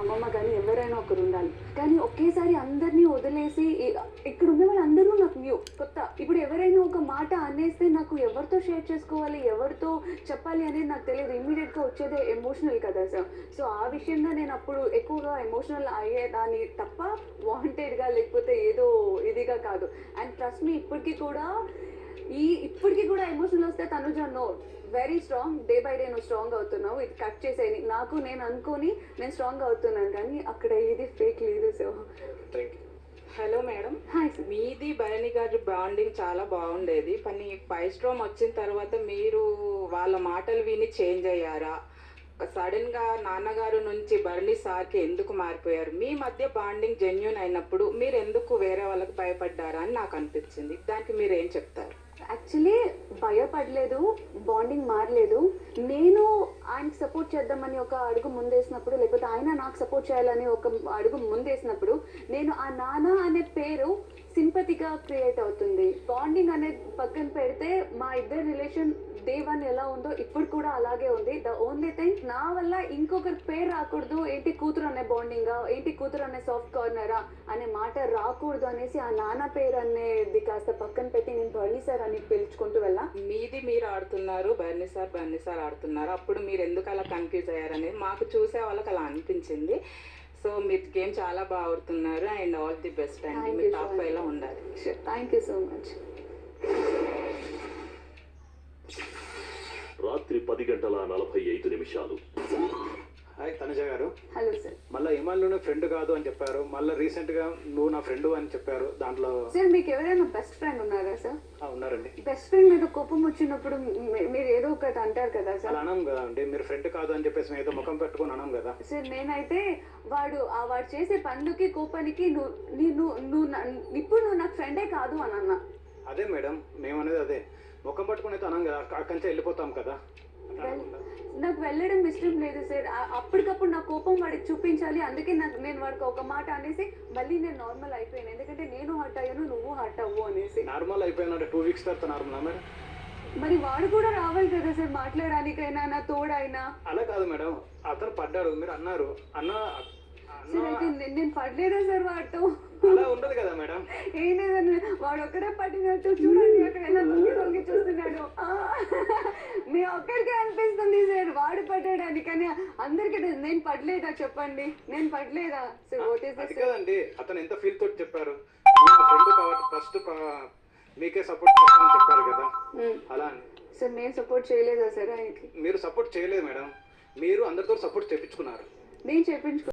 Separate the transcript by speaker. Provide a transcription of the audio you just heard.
Speaker 1: అమ్మమ్మ కానీ ఎవరైనా ఒకరు ఉండాలి. కానీ ఒకేసారి అందరినీ వదిలేసి ఇక్కడ ఉన్న వాళ్ళందరూ నాకు న్యూ కొత్త. ఇప్పుడు ఎవరైనా ఒక మాట అనేస్తే నాకు ఎవరితో షేర్ చేసుకోవాలి ఎవరితో చెప్పాలి అనేది నాకు తెలియదు. ఇమ్మీడియట్గా వచ్చేదే ఎమోషనల్ కదా సార్. సో ఆ విషయంలో నేను అప్పుడు ఎక్కువగా ఎమోషనల్ అయ్యేదాన్ని తప్ప వాంటెడ్గా లేకపోతే ఏదో ఇదిగా కాదు. అండ్ ట్రస్ట్ మీ ఇప్పటికీ కూడా ఈ ఇప్పటికీ కూడా ఎమోషనల్ వస్తే Tanuja no. Very strong day by day నువ్వు స్ట్రాంగ్ అవుతున్నావు. ఇది కట్ చేసేయని. నాకు నేను అనుకొని నేను స్ట్రాంగ్ అవుతున్నాను. కానీ అక్కడ ఇది ఫేక్ లేదు సో
Speaker 2: హలో మేడం మీది భరణి గారి బాండింగ్ చాలా బాగుండేది. కానీ ఫైవ్ స్ట్రోమ్ వచ్చిన తర్వాత మీరు వాళ్ళ మాటలు విని చేంజ్ అయ్యారా? సడన్గా నాన్నగారు నుంచి బర్లీ సార్కి ఎందుకు మారిపోయారు? మీ మధ్య బాండింగ్ జెన్యున్ అయినప్పుడు మీరు ఎందుకు వేరే వాళ్ళకి భయపడ్డారా అని నాకు అనిపించింది. దానికి మీరు ఏం చెప్తారు?
Speaker 1: యాక్చువల్లీ భయపడలేదు బాండింగ్ మారలేదు. నేను ఆయనకి సపోర్ట్ చేద్దామని ఒక అడుగు ముందేసినప్పుడు లేకపోతే ఆయన నాకు సపోర్ట్ చేయాలని ఒక అడుగు ముందేసినప్పుడు నేను ఆ నాన్న అనే పేరు సింపతిగా క్రియేట్ అవుతుంది. బాండింగ్ అనేది పక్కన పెడితే మా ఇద్దరి రిలేషన్ డే వన్ ఎలా ఉందో ఇప్పుడు కూడా అలాగే ఉంది. ద ఓన్లీ థింగ్ నా వల్ల ఇంకొకరి పేరు రాకూడదు. ఏంటి కూతురు అనే బాండింగ్? ఏంటి కూతురు అనే సాఫ్ట్ కార్నరా? అనే మాట రాకూడదు అనేసి ఆ నాన్న పేరు అనేది కాస్త పక్కన పెట్టి నేను బర్నీ సార్ అని పిలుచుకుంటూ వెళ్ళా.
Speaker 2: మీది మీరు ఆడుతున్నారు. బర్నీ సార్ బర్నీ సార్ ఆడుతున్నారు. అప్పుడు మీరు ఎందుకు అలా కన్ఫ్యూజ్ అయ్యారనేది మాకు చూసే వాళ్ళకి అలా అనిపించింది. సో మీరు గేమ్ చాలా బాగా ఆడుతున్నారు అండ్ ఆల్ ది బెస్ట్ అండి. మీరు టాప్
Speaker 1: Shweta.
Speaker 2: ఫైవ్లో ఉండాలి.
Speaker 1: థ్యాంక్ యూ సో మచ్
Speaker 3: రాత్రి పది గంటల నలభై ఐదు నిమిషాలు.
Speaker 4: హాయ్ తనుజ గారు.
Speaker 1: హలో సార్
Speaker 4: మళ్ళీ ఇమాన్లోనే ఫ్రెండ్ కాదు అని చెప్పారు. మళ్ళీ రీసెంట్గా నువ్వు నా ఫ్రెండ్ అని చెప్పారు. దాంట్లో
Speaker 1: సార్ మీకు ఎవరైనా బెస్ట్ ఫ్రెండ్ ఉన్నారా సార్
Speaker 4: ఉన్నారండి.
Speaker 1: బెస్ట్ ఫ్రెండ్ మీద కోపం వచ్చినప్పుడు మీరు ఏదో ఒకటి అంటారు కదా సార్
Speaker 4: అనం కదా అండి. మీరు ఫ్రెండ్ కాదు అని చెప్పేసి మేము ఏదో ముఖం పెట్టుకొని అనం కదా.
Speaker 1: సార్ నేనైతే వాడు ఆ వాడు చేసే పనులకి కోపానికి నువ్వు నీ- నువ్వు నువ్వు నా- ఇప్పుడు నువ్వు నాకు ఫ్రెండే కాదు అని అన్నా.
Speaker 4: అదే మేడం మేము అనేది అదే. ముఖం పట్టుకొని అయితే అనం కదా. అక్కడి నుంచి వెళ్ళిపోతాం కదా.
Speaker 1: నాకు వెళ్ళడం ఇష్టం లేదు సార్. అప్పటికప్పుడు నా కోపం వాడికి చూపించాలి. అందుకే నాకు నేను వాడికి ఒక మాట అనేసి మళ్ళీ నేను నార్మల్ అయిపోయాను. ఎందుకంటే నేను హర్ట్ అయ్యాను నువ్వు హర్ట్ అవ్వు అనేసి.
Speaker 4: నార్మల్ అయిపోయినంటే టూ వీక్స్ తర్వాత నార్మల్ మేడం?
Speaker 1: మరి వాడు కూడా రావాలి కదా సార్. మాట్లాడడానికైనా నా తోడైనా.
Speaker 4: అలా కాదు మేడం. అతను పడ్డాడు. మీరు అన్నారు. అన్న
Speaker 1: సార్ అయితే నేను- పడలేదా సార్ వాడితో?
Speaker 4: అలా ఉండదు కదా మేడం.
Speaker 1: ఏం లేదని వాడు ఒక్కడే పట్టినట్టు చూడండి అక్కడ ఎలా తొంగి తొంగి చూస్తున్నాడు ఆ, మీ ఒక్కడికే అనిపిస్తుంది సార్ వాడు పడ్డాడని కానీ అందరికీ నేను పడలేదా చెప్పండి? నేను పడలేదా? సార్ వాట్ ఈస్ దిస్
Speaker 4: కదండి. అతను ఎంత ఫీల్ తోటి చెప్పారు? ఫ్రెండ్ కాబట్టి ఫస్ట్ మీకే సపోర్ట్ చేస్తామని చెప్పారు కదా. అలా అని.
Speaker 1: సార్ నేను సపోర్ట్ చేయలేదా సార్ ఆయనకి
Speaker 4: మీరు సపోర్ట్ చేయలేదు మేడం మీరు అందరితో సపోర్ట్ చేపించుకున్నారు.
Speaker 1: నేను చెప్పించుకో